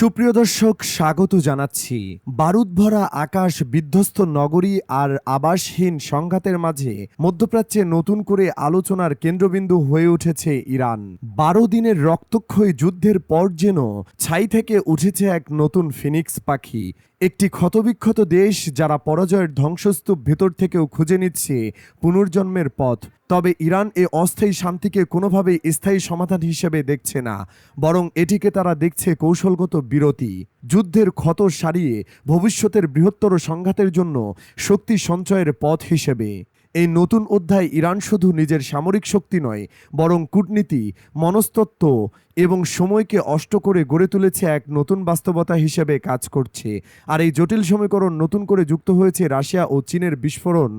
সুপ্রিয় দর্শক, স্বাগত জানাচ্ছি। বারুদ ভরা আকাশ বিধ্বস্ত নগরী আর আবাসহীন সংঘাতের মাঝে মধ্যপ্রাচ্যে নতুন করে আলোচনার কেন্দ্রবিন্দু হয়ে উঠেছে ইরান। বারো দিনের রক্তক্ষয়ী যুদ্ধের পর যেন ছাই থেকে উঠেছে এক নতুন ফিনিক্স পাখি। একটি ক্ষতবিক্ষত দেশ যারা পরাজয়ের ধ্বংসস্তূপ ভেতর থেকেও খুঁজে নিচ্ছে পুনর্জন্মের পথ। তবে ইরান এ অস্থায়ী শান্তিকে কোনোভাবেই স্থায়ী সমাধান হিসেবে দেখছে না, বরং এটিকে তারা দেখছে কৌশলগত বিরতি। যুদ্ধের ক্ষত সারিয়ে ভবিষ্যতের বৃহত্তর সংঘাতের জন্য শক্তি সঞ্চয়ের পথ হিসেবে। এই নতুন অধ্যায় ইরান শুধু নিজের সামরিক শক্তি নয়, বরং কূটনীতি, মনস্তত্ত্ব এবং সময়কে অষ্ট করে গড়ে তুলেছে এক নতুন বাস্তবতা হিসেবে কাজ করছে। আর এই জটিল সমীকরণ নতুন করে যুক্ত হয়েছে রাশিয়া ও চীনের বিস্ফোরণ।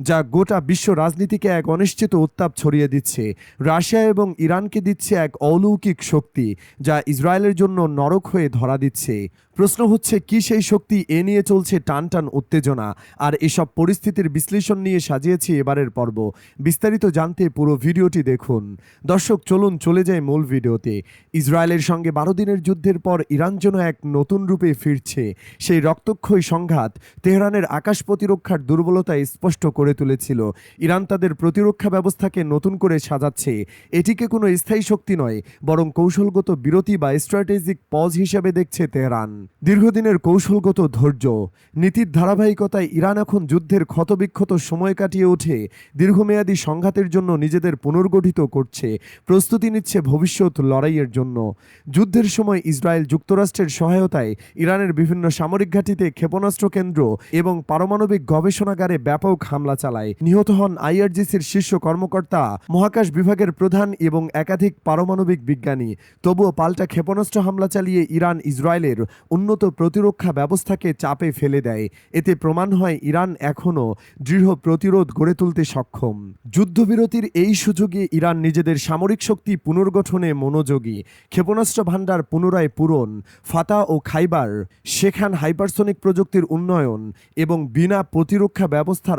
যা গোটা বিশ্ব রাজনীতিকে এক অনিশ্চিত উত্তাপ ছড়িয়ে দিচ্ছে। রাশিয়া এবং ইরানকে দিচ্ছে এক অলৌকিক শক্তি, যা ইসরায়েলের জন্য নরক হয়ে ধরা দিচ্ছে। প্রশ্ন হচ্ছে, কি সেই শক্তি এ নিয়ে চলছে টান টান উত্তেজনা? আর এসব পরিস্থিতির বিশ্লেষণ নিয়ে সাজিয়েছি এবারের পর্ব। বিস্তারিত জানতে পুরো ভিডিওটি দেখুন। দর্শক, চলুন চলে যাই মূল ভিডিওতে। ইসরায়েলের সঙ্গে বারো দিনের যুদ্ধের পর ইরান যেন এক নতুন রূপে ফিরছে। সেই রক্তক্ষয়ী সংঘাত তেহরানের আকাশ প্রতিরক্ষার দুর্বলতা স্পষ্ট করে তুলেছিল। ইরান তাদের প্রতিরক্ষা ব্যবস্থাকে নতুন করে সাজাচ্ছে। এটিকে কোনো স্থায়ী শক্তি নয়, বরং কৌশলগত বিরতি বা স্ট্র্যাটেজিক পজ হিসেবে দেখছে তেহরান। দীর্ঘদিনের কৌশলগত ধৈর্য, নীতির ধারাবাহিকতায় ইরান এখন যুদ্ধের ক্ষতবিক্ষত সময় কাটিয়ে ওঠে, দীর্ঘমেয়াদী সংঘাতের জন্য নিজেদের পুনর্গঠিত করছে, প্রস্তুতি নিচ্ছে ভবিষ্যৎ লড়াইয়ের জন্য। যুদ্ধের সময় ইসরায়েল যুক্তরাষ্ট্রের সহায়তায় ইরানের বিভিন্ন সামরিক ঘাঁটিতে ক্ষেপণাস্ত্র কেন্দ্র এবং পারমাণবিক গবেষণাগারে ব্যাপক হামলা চালায়। নিহত হন আইআরজিসির শীর্ষ কর্মকর্তা, মহাকাশ বিভাগের প্রধান এবং একাধিক পারমাণবিক বিজ্ঞানী। তবুও পাল্টা ক্ষেপণাস্ত্র হামলা চালিয়ে ইরান, ইসরায়েলের উন্নত প্রতিরক্ষা ব্যবস্থাকে চাপে ফেলে দেয়। এতে প্রমাণ হয় ইরান এখনও দৃঢ় প্রতিরোধ গড়ে তুলতে সক্ষম। যুদ্ধবিরতির এই সুযোগে ইরান নিজেদের সামরিক শক্তি পুনর্গঠনে মনোযোগী। ক্ষেপণাস্ত্র ভাণ্ডার পুনরায় পূরণ, ফাতা ও খাইবার, সেখান হাইপারসনিক প্রযুক্তির উন্নয়ন এবং বিনা প্রতিরক্ষা ব্যবস্থার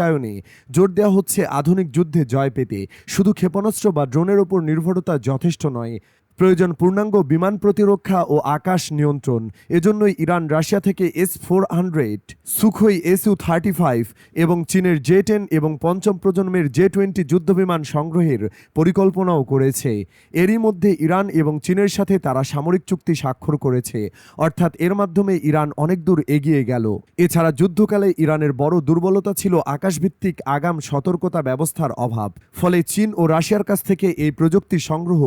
আধুনিকায়নে জোর দেওয়া হচ্ছে আধুনিক যুদ্ধে জয় পেতে। শুধু ক্ষেপণাস্ত্র বা ড্রোনের ওপর নির্ভরতা যথেষ্ট নয় প্রয়োজন পূর্ণাঙ্গ বিমান প্রতিরক্ষা ও আকাশ নিয়ন্ত্রণ। এজন্যই ইরান রাশিয়া থেকে S four hundred Sukhoi S U thirty five এবং চীনের জে টেন এবং পঞ্চম প্রজন্মের জে টোয়েন্টি যুদ্ধবিমান সংগ্রহের পরিকল্পনাও করেছে। এরই মধ্যে ইরান এবং চীনের সাথে তারা সামরিক চুক্তি স্বাক্ষর করেছে। অর্থাৎ এর মাধ্যমে ইরান অনেক দূর এগিয়ে গেল। এছাড়া যুদ্ধকালে ইরানের বড় দুর্বলতা ছিল আকাশভিত্তিক আগাম সতর্কতা ব্যবস্থার অভাব। ফলে চীন ও রাশিয়ার কাছ থেকে এই প্রযুক্তি সংগ্রহ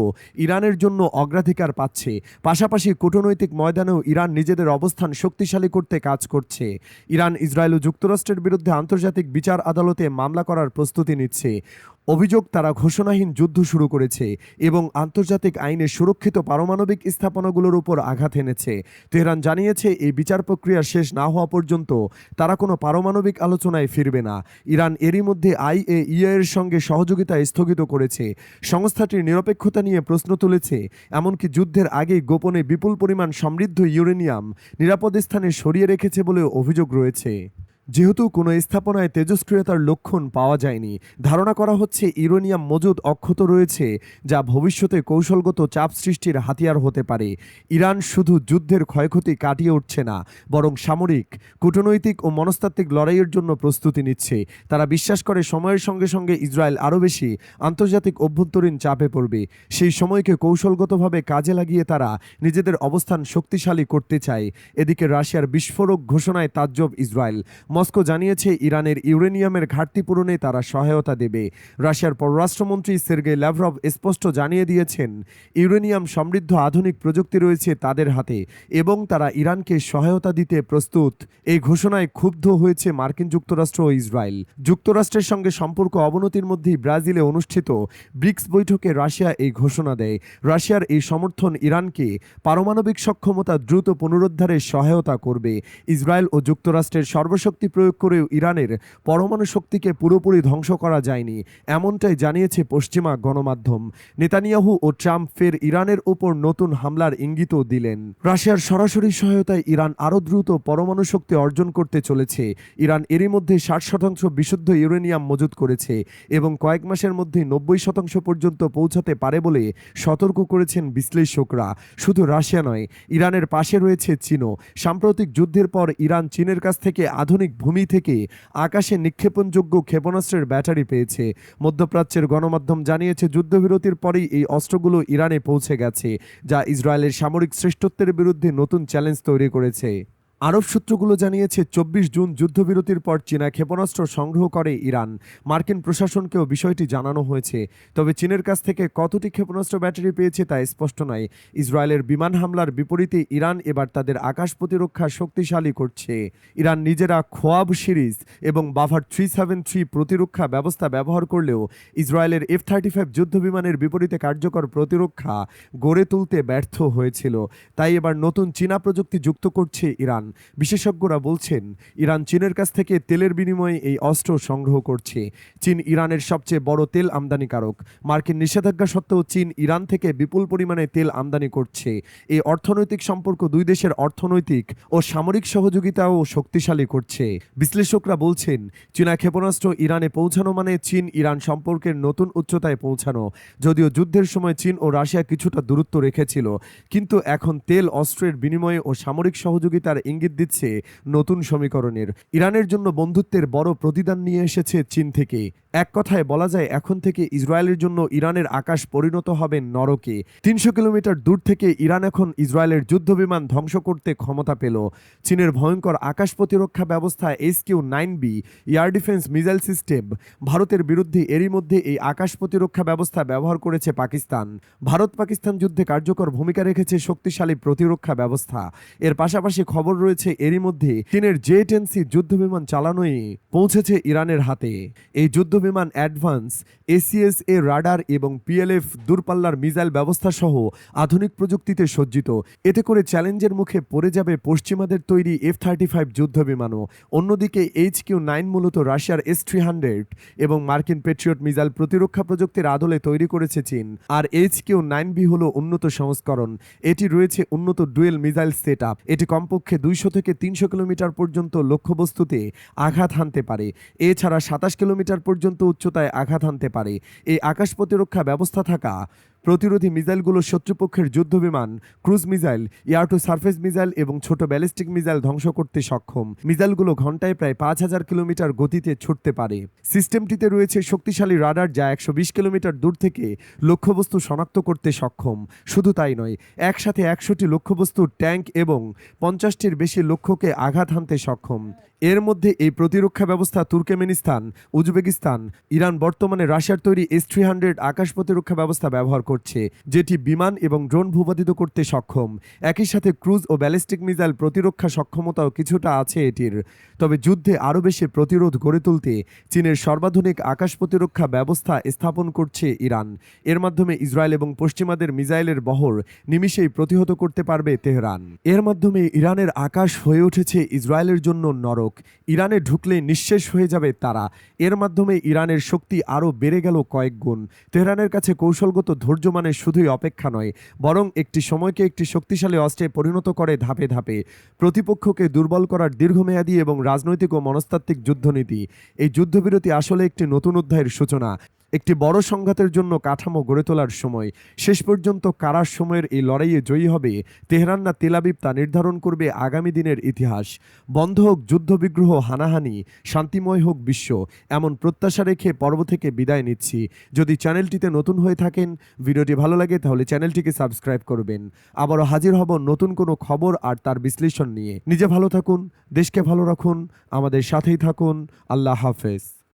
ইরানের জন্য অগ্রাধিকার পাচ্ছে। পাশাপাশি কূটনৈতিক ময়দানেও ইরান নিজেদের অবস্থান শক্তিশালী করতে কাজ করছে। ইরান ইসরায়েল ও যুক্তরাষ্ট্রের বিরুদ্ধে আন্তর্জাতিক বিচার আদালতে মামলা করার প্রস্তুতি নিচ্ছে। অভিযোগ, তারা ঘোষণাহীন যুদ্ধ শুরু করেছে এবং আন্তর্জাতিক আইনে সুরক্ষিত পারমাণবিক স্থাপনাগুলোর উপর আঘাত এনেছে। তেহরান জানিয়েছে, এই বিচার প্রক্রিয়া শেষ না হওয়া পর্যন্ত তারা কোনো পারমাণবিক আলোচনায় ফিরবে না। ইরান এরই মধ্যে আইএইএ এর সঙ্গে সহযোগিতা স্থগিত করেছে। সংস্থাটির নিরপেক্ষতা নিয়ে প্রশ্ন তুলেছে, এমনকি যুদ্ধের আগেই গোপনে বিপুল পরিমাণ সমৃদ্ধ ইউরেনিয়াম নিরাপদ স্থানে সরিয়ে রেখেছে বলেও অভিযোগ রয়েছে। যেহেতু কোনো স্থাপনায় তেজস্ক্রিয়তার লক্ষণ পাওয়া যায়নি, ধারণা করা হচ্ছে ইউরেনিয়াম মজুদ অক্ষত রয়েছে, যা ভবিষ্যতে কৌশলগত চাপ সৃষ্টির হাতিয়ার হতে পারে। ইরান শুধু যুদ্ধের ক্ষয়ক্ষতি কাটিয়ে উঠছে না, বরং সামরিক, কূটনৈতিক ও মনস্তাত্ত্বিক লড়াইয়ের জন্য প্রস্তুতি নিচ্ছে। তারা বিশ্বাস করে সময়ের সঙ্গে সঙ্গে ইসরায়েল আরও বেশি আন্তর্জাতিক অভ্যন্তরীণ চাপে পড়বে। সেই সময়কে কৌশলগতভাবে কাজে লাগিয়ে তারা নিজেদের অবস্থান শক্তিশালী করতে চায়। এদিকে রাশিয়ার বিস্ফোরক ঘোষণায় তাজ্জব ইসরায়েল। মস্কো জানিয়েছে ইরানের ইউরেনিয়ামের ঘাটতি পূরণে তারা সহায়তা দেবে। রাশিয়ার পররাষ্ট্রমন্ত্রী সের্গে ল্যাভরভ স্পষ্ট জানিয়ে দিয়েছেন, ইউরেনিয়াম সমৃদ্ধ আধুনিক প্রযুক্তি রয়েছে তাদের হাতে এবং তারা ইরানকে সহায়তা দিতে প্রস্তুত। এই ঘোষণায় ক্ষুব্ধ হয়েছে মার্কিন যুক্তরাষ্ট্র ও ইসরায়েল। যুক্তরাষ্ট্রের সঙ্গে সম্পর্ক অবনতির মধ্যেই ব্রাজিলে অনুষ্ঠিত ব্রিক্স বৈঠকে রাশিয়া এই ঘোষণা দেয়। রাশিয়ার এই সমর্থন ইরানকে পারমাণবিক সক্ষমতা দ্রুত পুনরুদ্ধারে সহায়তা করবে। ইসরায়েল ও যুক্তরাষ্ট্রের সর্বশক্তি শক্তি প্রয়োগ করেও ইরানের পরমাণু শক্তিকে পুরোপুরি ধ্বংস করা যায়নি, এমনটাই জানিয়েছে পশ্চিমা গণমাধ্যম। নেতানিয়াহু ও ট্রাম্প ফের ইরানের উপর নতুন হামলার ইঙ্গিতও দিলেন। রাশিয়ার সরাসরি সহায়তায় ইরান আরও দ্রুত পরমাণু শক্তি অর্জন করতে চলেছে। ইরান এরই মধ্যে ষাট শতাংশ বিশুদ্ধ ইউরেনিয়াম মজুত করেছে এবং কয়েক মাসের মধ্যে নব্বই শতাংশ পর্যন্ত পৌঁছাতে পারে বলে সতর্ক করেছেন বিশ্লেষকরা। শুধু রাশিয়া নয়, ইরানের পাশে রয়েছে চীনও। সাম্প্রতিক যুদ্ধের পর ইরান চীনের কাছ থেকে আধুনিক ভূমি থেকে আকাশে নিক্ষেপণযোগ্য ক্ষেপণাস্ত্রের ব্যাটারি পেয়েছে। মধ্যপ্রাচ্যের গণমাধ্যম জানিয়েছে, যুদ্ধবিরতির পরেই এই অস্ত্রগুলো ইরানে পৌঁছে গেছে, যা ইসরায়েলের সামরিক শ্রেষ্ঠত্বের বিরুদ্ধে নতুন চ্যালেঞ্জ তৈরি করেছে। আরব সূত্রগুলো জানিয়েছে, চব্বিশ জুন যুদ্ধবিরতির পর চীনা ক্ষেপণাস্ত্র সংগ্রহ করে ইরান। মার্কিন প্রশাসনকেও বিষয়টি জানানো হয়েছে। তবে চীনের কাছ থেকে কতটি ক্ষেপণাস্ত্র ব্যাটারি পেয়েছে তা স্পষ্ট নয়। ইসরায়েলের বিমান হামলার বিপরীতে ইরান এবার তাদের আকাশ প্রতিরক্ষা শক্তিশালী করছে। ইরান নিজেরা খোয়াব সিরিজ এবং বাভার থ্রি সেভেন থ্রি প্রতিরক্ষা ব্যবস্থা ব্যবহার করলেও ইসরায়েলের এফ থার্টি ফাইভ যুদ্ধবিমানের বিপরীতে কার্যকর প্রতিরক্ষা গড়ে তুলতে ব্যর্থ হয়েছিল। তাই এবার নতুন চীনা প্রযুক্তি যুক্ত করছে ইরান। বিশেষজ্ঞরা বলছেন, ইরান চীনের কাছ থেকে তেলের বিনিময়ে এই অস্ত্র সংগ্রহ করছে। চীন ইরানের সবচেয়ে বড় তেল আমদানিকারক। মার্কিন নিষেধাজ্ঞা সত্ত্বেও চীন ইরান থেকে বিপুল পরিমাণে তেল আমদানি করছে। এই অর্থনৈতিক সম্পর্ক দুই দেশের অর্থনৈতিক ও সামরিক সহযোগিতাও শক্তিশালী করছে। বিশ্লেষকরা বলছেন, চীনা ক্ষেপণাস্ত্র ইরানে পৌঁছানো মানে চীন ইরান সম্পর্কের নতুন উচ্চতায় পৌঁছানো। যদিও যুদ্ধের সময় চীন ও রাশিয়া কিছুটা দূরত্ব রেখেছিল, কিন্তু এখন তেল, অস্ত্রের বিনিময়ে ও সামরিক সহযোগিতার ইঙ্গিত দিচ্ছে নতুন সমীকরণের। ইরানের জন্য বন্ধুত্বের বড় প্রতিদান নিয়ে এসেছে চীন থেকে। এক কথায় বলা যায়, এখন থেকে ইসরায়েলের জন্য ইরানের আকাশ পরিণত হবে নরকে। তিনশো কিলোমিটার দূর থেকে ইরান এখন ইসরায়েলের যুদ্ধবিমান ধ্বংস করতে ক্ষমতা পেল। চীনের ভয়ঙ্কর আকাশ প্রতিরক্ষা ব্যবস্থা S Q nine B, air defence missile system, ভারতের বিরুদ্ধে এরই মধ্যে এই আকাশ প্রতিরক্ষা ব্যবস্থা ব্যবহার করেছে পাকিস্তান। ভারত পাকিস্তান যুদ্ধে কার্যকর ভূমিকা রেখেছে শক্তিশালী প্রতিরক্ষা ব্যবস্থা। এর পাশাপাশি খবর রয়েছে এরই মধ্যে চীনের জে টেন সি যুদ্ধবিমান চালানোই পৌঁছেছে ইরানের হাতে। এই যুদ্ধবিমান অ্যাডভান্স এসিএস এ রাডার এবং পিএলএফ দূরপাল্লার মিসাইল ব্যবস্থা সহ আধুনিক প্রযুক্তিতে সজ্জিত। এতে করে চ্যালেঞ্জের মুখে পড়ে যাবে পশ্চিমাদের তৈরি এফ থার্টি ফাইভ যুদ্ধবিমানও। অন্যদিকে এইচ কিউ নাইন মূলত রাশিয়ার এস থ্রি হান্ড্রেড এবং মার্কিন পেট্রিয়ট মিসাইল প্রতিরক্ষা প্রযুক্তির আদলে তৈরি করেছে চীন। আর এইচ কিউ নাইন বি হল উন্নত সংস্করণ। এটি রয়েছে উন্নত ডুয়েল মিসাইল সেট এটি কমপক্ষে দুইশো থেকে তিনশো কিলোমিটার পর্যন্ত লক্ষ্যবস্তুতে আঘাত হানতে পারে। এছাড়া সাতাশ কিলোমিটার পর্যন্ত উচ্চতায় আঘাত হানতে পারে। এই আকাশ প্রতিরক্ষা ব্যবস্থা থাকা প্রতিরোধী মিসাইলগুলো শত্রুপক্ষের যুদ্ধবিমান, cruise missile, air to surface missile এবং ছোট ব্যালিস্টিক মিসাইল ধ্বংস করতে সক্ষম। মিসাইলগুলো ঘন্টায় প্রায় পাঁচ হাজার কিলোমিটার গতিতে ছুটতে পারে। সিস্টেমটিতে রয়েছে শক্তিশালী রাডার যা একশো বিশ কিলোমিটার দূর থেকে লক্ষ্যবস্তু শনাক্ত করতে সক্ষম। শুধু তাই নয়, একসাথে একশোটি লক্ষ্যবস্তুর ট্যাঙ্ক এবং পঞ্চাশটির বেশি লক্ষ্যকে আঘাত হানতে সক্ষম। এর মধ্যে এই প্রতিরক্ষা ব্যবস্থা তুর্কমেনিস্তান, উজবেকিস্তান, ইরান, বর্তমানে রাশিয়ার তৈরি এস থ্রি হান্ড্রেড আকাশ প্রতিরক্ষা ব্যবস্থা ব্যবহার করছে, যেটি বিমান এবং ড্রোন ভূপাতিত করতে সক্ষম। একই সাথে ক্রুজ ও ব্যালিস্টিক মিসাইল প্রতিরক্ষা সক্ষমতাও কিছুটা আছে এটির। তবে যুদ্ধে আরও বেশি প্রতিরোধ গড়ে তুলতে চীনের সর্বাধুনিক আকাশ প্রতিরক্ষা ব্যবস্থা স্থাপন করছে ইরান। এর মাধ্যমে ইসরায়েল এবং পশ্চিমাদের মিসাইলের বহর নিমিষেই প্রতিহত করতে পারবে তেহরান। এর মাধ্যমে ইরানের আকাশ হয়ে উঠেছে ইসরায়েলের জন্য নরক। ইরানে ঢুকলে নিঃশেষ হয়ে যাবে তারা। এর মাধ্যমে ইরানের শক্তি আরও বেড়ে গেল কয়েক গুণ। তেহরানের কাছে কৌশলগত ধৈর্য মানে শুধুই অপেক্ষা নয়, বরং একটি সময়কে একটি শক্তিশালী অস্ত্রে পরিণত করে ধাপে ধাপে। প্রতিপক্ষকে দুর্বল করার দীর্ঘমেয়াদী এবং রাজনৈতিক ও মনস্তাত্ত্বিক যুদ্ধনীতি। এই যুদ্ধবিরতি আসলে একটি নতুন অধ্যায়ের সূচনা। একটি বড় সংঘাতের জন্য কাঠামো গড়ে তোলার সময়, শেষ পর্যন্ত কারার সময়ের এই লড়াইয়ে জয়ী হবে তেহরান না তেলাবিব তা নির্ধারণ করবে আগামী দিনের ইতিহাস। বন্ধ হোক যুদ্ধবিগ্রহ হানাহানি, শান্তিময় হোক বিশ্ব, এমন প্রত্যাশা রেখে পর্ব থেকে বিদায় নিচ্ছি। যদি চ্যানেলটিতে নতুন হয়ে থাকেন, ভিডিওটি ভালো লাগে তাহলে চ্যানেলটিকে সাবস্ক্রাইব করবেন। আবারও হাজির হব নতুন কোনো খবর আর তার বিশ্লেষণ নিয়ে। নিজে ভালো থাকুন, দেশকে ভালো রাখুন, আমাদের সাথেই থাকুন। আল্লাহ হাফেজ।